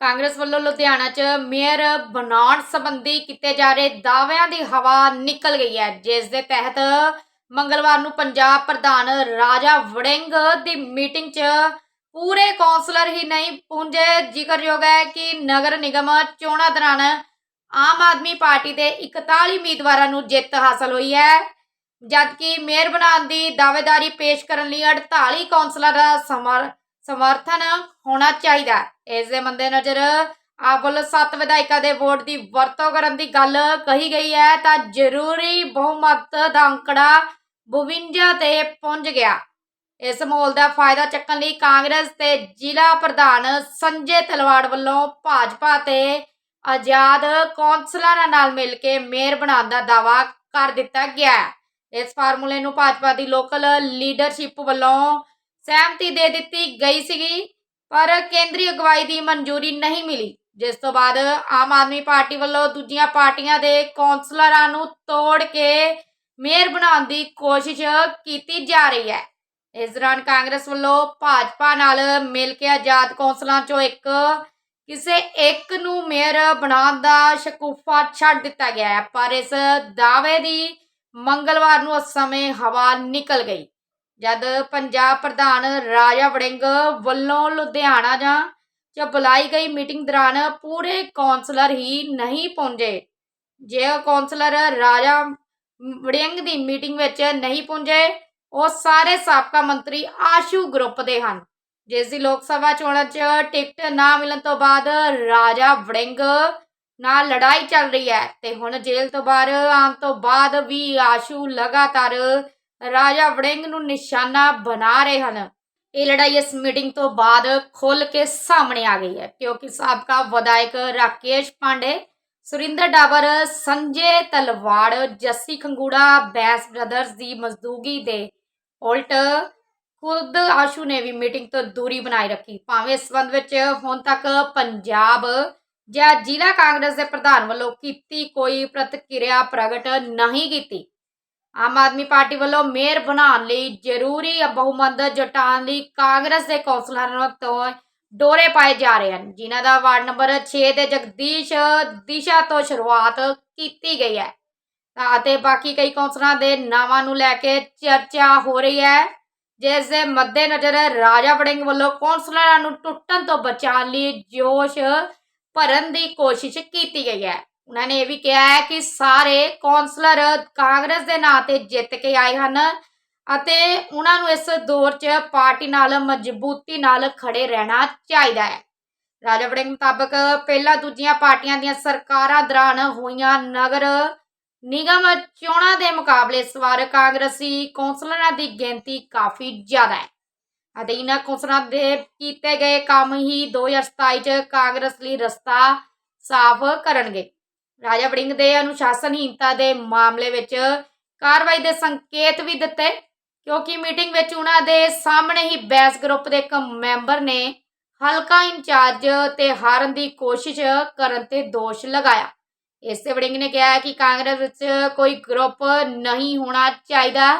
ਕਾਂਗਰਸ ਵੱਲੋਂ ਲੁਧਿਆਣਾ 'ਚ ਮੇਅਰ ਬਣਾਉਣ ਸੰਬੰਧੀ ਕੀਤੇ ਜਾ ਰਹੇ ਦਾਅਵਿਆਂ ਦੀ ਹਵਾ ਨਿਕਲ ਗਈ ਹੈ, ਜਿਸ ਦੇ ਤਹਿਤ ਮੰਗਲਵਾਰ ਨੂੰ ਪੰਜਾਬ ਪ੍ਰਧਾਨ ਰਾਜਾ ਵੜਿੰਗ ਦੀ ਮੀਟਿੰਗ 'ਚ ਪੂਰੇ ਕੌਂਸਲਰ ਹੀ ਨਹੀਂ ਪਹੁੰਚੇ ਜ਼ਿਕਰਯੋਗ ਹੈ ਕਿ ਨਗਰ ਨਿਗਮ ਚੋਣਾਂ ਦੌਰਾਨ ਆਮ ਆਦਮੀ ਪਾਰਟੀ ਦੇ 41 ਉਮੀਦਵਾਰਾਂ ਨੂੰ ਜਿੱਤ ਹਾਸਲ ਹੋਈ ਹੈ, ਜਦਕਿ ਮੇਅਰ ਬਣਾਉਣ ਦੀ ਦਾਅਵੇਦਾਰੀ ਪੇਸ਼ ਕਰਨ ਲਈ 48 ਕੌਂਸਲਰ ਦਾ ਸਮਰ ਸਮਰਥਨ ਹੋਣਾ ਚਾਹੀਦਾ ਹੈ। ਇਸ ਦੇ ਮੱਦੇਨਜ਼ਰ ਆਪ ਵੱਲੋਂ ਸੱਤ ਵਿਧਾਇਕਾਂ ਦੇ ਵੋਟ ਦੀ ਵਰਤੋਂ ਕਰਨ ਦੀ ਗੱਲ ਕਹੀ ਗਈ ਹੈ ਤਾਂ ਜ਼ਰੂਰੀ ਬਹੁਮਤ ਦਾ ਅੰਕੜਾ 52 ਤੇ ਪਹੁੰਚ ਗਿਆ ਇਸ ਮਾਹੌਲ ਦਾ ਫਾਇਦਾ ਚੱਕਣ ਲਈ ਕਾਂਗਰਸ ਤੇ ਜ਼ਿਲ੍ਹਾ ਪ੍ਰਧਾਨ ਸੰਜੇ ਤਲਵਾੜ ਵੱਲੋਂ ਭਾਜਪਾ ਤੇ ਆਜ਼ਾਦ ਕੌਂਸਲਰਾਂ ਨਾਲ ਮਿਲ ਕੇ ਮੇਅਰ ਬਣਾਉਣ ਦਾ ਦਾਅਵਾ ਕਰ ਦਿੱਤਾ ਗਿਆ ਹੈ ਇਸ ਫਾਰਮੂਲੇ ਨੂੰ ਭਾਜਪਾ ਦੀ ਲੋਕਲ ਲੀਡਰਸ਼ਿਪ ਵੱਲੋਂ ਸਹਿਮਤੀ ਦੇ ਦਿੱਤੀ ਗਈ ਸੀਗੀ, ਪਰ ਕੇਂਦਰੀ ਅਗਵਾਈ ਦੀ ਮਨਜ਼ੂਰੀ ਨਹੀਂ ਮਿਲੀ, ਜਿਸ ਤੋਂ ਬਾਅਦ ਆਮ ਆਦਮੀ ਪਾਰਟੀ ਵੱਲੋਂ ਦੂਜੀਆਂ ਪਾਰਟੀਆਂ ਦੇ ਕੌਂਸਲਰਾਂ ਨੂੰ ਤੋੜ ਕੇ ਮੇਅਰ ਬਣਾਉਣ ਦੀ ਕੋਸ਼ਿਸ਼ ਕੀਤੀ ਜਾ ਰਹੀ ਹੈ। ਇਸ ਦੌਰਾਨ ਕਾਂਗਰਸ ਵੱਲੋਂ ਭਾਜਪਾ ਨਾਲ ਮਿਲ ਕੇ ਆਜ਼ਾਦ ਕੌਂਸਲਾਂ ਚੋਂ ਇੱਕ, ਕਿਸੇ ਇੱਕ ਨੂੰ ਮੇਅਰ ਬਣਾਉਣ ਦਾ ਸ਼ਕੂਫਾ ਛੱਡ ਦਿੱਤਾ ਗਿਆ ਹੈ, ਪਰ ਇਸ ਦਾਅਵੇ ਦੀ ਮੰਗਲਵਾਰ ਨੂੰ ਉਸ ਸਮੇਂ ਹਵਾ ਨਿਕਲ ਗਈ। ਜਦ ਪੰਜਾਬ ਪ੍ਰਧਾਨ ਰਾਜਾ ਵੜਿੰਗ ਵੱਲੋਂ ਲੁਧਿਆਣਾ ਜਾਂ ਚ ਬੁਲਾਈ ਗਈ ਮੀਟਿੰਗ ਦੌਰਾਨ ਪੂਰੇ ਕੌਂਸਲਰ ਹੀ ਨਹੀਂ ਪਹੁੰਚੇ। ਜੇ ਕੌਂਸਲਰ ਰਾਜਾ ਵੜਿੰਗ ਦੀ ਮੀਟਿੰਗ ਵਿੱਚ ਨਹੀਂ ਪਹੁੰਚੇ, ਉਹ ਸਾਰੇ ਸਾਬਕਾ ਮੰਤਰੀ ਆਸ਼ੂ ਗਰੁੱਪ ਦੇ ਹਨ, ਜਿਸ ਦੀ ਲੋਕ ਸਭਾ ਚੋਣਾਂ 'ਚ ਟਿਕਟ ਨਾ ਮਿਲਣ ਤੋਂ ਬਾਅਦ ਰਾਜਾ ਵੜਿੰਗ ਨਾਲ ਲੜਾਈ ਚੱਲ ਰਹੀ ਹੈ ਤੇ ਹੁਣ ਜੇਲ੍ਹ ਤੋਂ ਬਾਹਰ ਆਉਣ ਤੋਂ ਬਾਅਦ ਵੀ ਆਸ਼ੂ ਲਗਾਤਾਰ ਰਾਜਾ ਵੜਿੰਗ ਨੂੰ ਨਿਸ਼ਾਨਾ ਬਣਾ ਰਹੇ ਹਨ। ਇਹ ਲੜਾਈ ਇਸ ਮੀਟਿੰਗ ਤੋਂ ਬਾਅਦ ਖੁੱਲ ਕੇ ਸਾਹਮਣੇ ਆ ਗਈ ਹੈ, ਕਿਉਂਕਿ ਸਾਬਕਾ ਵਿਧਾਇਕ ਰਾਕੇਸ਼ ਪਾਂਡੇ, ਸੁਰਿੰਦਰ ਡਾਬਰ, ਸੰਜੇ ਤਲਵਾੜ, ਜੱਸੀ ਖੰਗੂੜਾ, ਬੈਸ ਬ੍ਰਦਰਸ ਦੀ ਮਜ਼ਦੂਗੀ ਦੇ ਉਲਟ ਖੁਦ ਆਸ਼ੂ ਨੇ ਵੀ ਮੀਟਿੰਗ ਤੋਂ ਦੂਰੀ ਬਣਾਈ ਰੱਖੀ। ਭਾਵੇਂ ਇਸ ਸੰਬੰਧ ਵਿੱਚ ਹੁਣ ਤੱਕ ਪੰਜਾਬ ਜਾਂ ਜ਼ਿਲ੍ਹਾ ਕਾਂਗਰਸ ਦੇ ਪ੍ਰਧਾਨ ਵੱਲੋਂ ਕੀਤੀ ਕੋਈ ਪ੍ਰਤੀਕਿਰਿਆ ਪ੍ਰਗਟ ਨਹੀਂ ਕੀਤੀ। ਆਮ ਆਦਮੀ ਪਾਰਟੀ ਵੱਲੋਂ ਮੇਅਰ ਬਣਾਉਣ ਲਈ ਜ਼ਰੂਰੀ ਬਹੁਮਤ ਜਟਾਉਣ ਲਈ ਕਾਂਗਰਸ ਦੇ ਕੌਂਸਲਰਾਂ ਤੋਂ ਡੋਰੇ ਪਾਏ ਜਾ ਰਹੇ ਹਨ। ਜਿਨ੍ਹਾਂ ਦਾ ਵਾਰਡ ਨੰਬਰ 6 ਦੇ ਜਗਦੀਸ਼ ਦਿਸ਼ਾ ਤੋਂ ਸ਼ੁਰੂਆਤ ਕੀਤੀ ਗਈ ਹੈ। ਅਤੇ ਬਾਕੀ ਕਈ ਕੌਂਸਲਰਾਂ ਦੇ ਨਾਵਾਂ ਨੂੰ ਲੈ ਕੇ ਚਰਚਾ ਹੋ ਰਹੀ ਹੈ, ਜਿਸ ਦੇ ਮੱਦੇਨਜ਼ਰ ਰਾਜਾ ਵੜਿੰਗ ਵੱਲੋਂ ਕੌਂਸਲਰਾਂ ਨੂੰ ਟੁੱਟਣ ਤੋਂ ਬਚਾਉਣ ਲਈ ਜੋਸ਼ ਭਰਨ ਦੀ ਕੋਸ਼ਿਸ਼ ਕੀਤੀ ਗਈ ਹੈ। ਉਹਨਾਂ ਨੇ ਇਹ ਵੀ ਕਿਹਾ ਹੈ ਕਿ ਸਾਰੇ ਕੌਂਸਲਰ ਕਾਂਗਰਸ ਦੇ ਨਾਂ ਤੇ ਜਿੱਤ ਕੇ ਆਏ ਹਨ ਅਤੇ ਉਹਨਾਂ ਨੂੰ ਇਸ ਦੌਰ 'ਚ ਪਾਰਟੀ ਨਾਲ ਮਜ਼ਬੂਤੀ ਨਾਲ ਖੜੇ ਰਹਿਣਾ ਚਾਹੀਦਾ ਹੈ। ਰਾਜਾ ਵੜਿੰਗ ਮੁਤਾਬਕ ਪਹਿਲਾਂ ਦੂਜੀਆਂ ਪਾਰਟੀਆਂ ਦੀਆਂ ਸਰਕਾਰਾਂ ਦੌਰਾਨ ਹੋਈਆਂ ਨਗਰ ਨਿਗਮ ਚੋਣਾਂ ਦੇ ਮੁਕਾਬਲੇ ਇਸ ਵਾਰ ਕਾਂਗਰਸੀ ਕੌਂਸਲਰਾਂ ਦੀ ਗਿਣਤੀ ਕਾਫੀ ਜ਼ਿਆਦਾ ਹੈ ਅਤੇ ਇਹਨਾਂ ਕੌਂਸਲਰਾਂ ਦੇ ਕੀਤੇ ਗਏ ਕੰਮ ਹੀ 2027 ਚ ਕਾਂਗਰਸ ਲਈ ਰਸਤਾ ਸਾਫ਼ ਕਰਨਗੇ। ਰਾਜਾ ਵੜਿੰਗ ਦੇ ਅਨੁਸ਼ਾਸਨਹੀਨਤਾ ਦੇ ਮਾਮਲੇ ਵਿੱਚ ਕਾਰਵਾਈ ਦੇ ਸੰਕੇਤ ਵੀ ਦਿੱਤੇ, ਕਿਉਂਕਿ ਮੀਟਿੰਗ ਵਿੱਚ ਉਹਨਾਂ ਦੇ ਸਾਹਮਣੇ ਹੀ ਬੈਸ ਗਰੁੱਪ ਦੇ ਇੱਕ ਮੈਂਬਰ ਨੇ ਹਲਕਾ ਇੰਚਾਰਜ ਤੇ ਹਾਰਨ ਦੀ ਕੋਸ਼ਿਸ਼ ਕਰਨ ਤੇ ਦੋਸ਼ ਲਗਾਇਆ। ਇਸੇ ਵੜਿੰਗ ਨੇ ਕਿਹਾ ਕਿ ਕਾਂਗਰਸ ਵਿੱਚ ਕੋਈ ਗਰੁੱਪ ਨਹੀਂ ਹੋਣਾ ਚਾਹੀਦਾ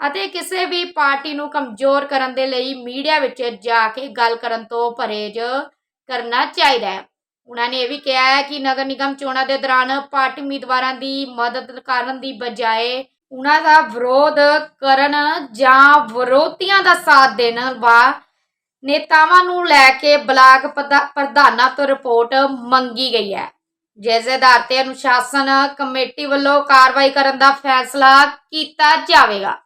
ਅਤੇ ਕਿਸੇ ਵੀ ਪਾਰਟੀ ਨੂੰ ਕਮਜ਼ੋਰ ਕਰਨ ਦੇ ਲਈ ਮੀਡੀਆ ਵਿੱਚ ਜਾ ਕੇ ਗੱਲ ਕਰਨ ਤੋਂ ਪਰਹੇਜ਼ ਕਰਨਾ ਚਾਹੀਦਾ ਹੈ। ਉਹਨਾਂ ਨੇ ਇਹ ਵੀ ਕਿਹਾ ਹੈ ਕਿ ਨਗਰ ਨਿਗਮ ਚੋਣਾਂ ਦੇ ਦੌਰਾਨ ਪਾਰਟੀ ਉਮੀਦਵਾਰਾਂ ਦੀ ਮਦਦ ਕਰਨ ਦੀ ਬਜਾਏ ਉਹਨਾਂ ਦਾ ਵਿਰੋਧ ਕਰਨ ਜਾਂ ਵਿਰੋਧੀਆਂ ਦਾ ਸਾਥ ਦੇਣ ਵਾ ਨੇਤਾਵਾਂ ਨੂੰ ਲੈ ਕੇ ਬਲਾਕ ਪ੍ਰਧਾ- ਪ੍ਰਧਾਨਾਂ ਤੋਂ ਰਿਪੋਰਟ ਮੰਗੀ ਗਈ ਹੈ। ਜਿਸ ਦੇ ਆਧਾਰ ਤੇ ਅਨੁਸ਼ਾਸਨ ਕਮੇਟੀ ਵੱਲੋਂ ਕਾਰਵਾਈ ਕਰਨ ਦਾ ਫੈਸਲਾ ਕੀਤਾ ਜਾਵੇਗਾ।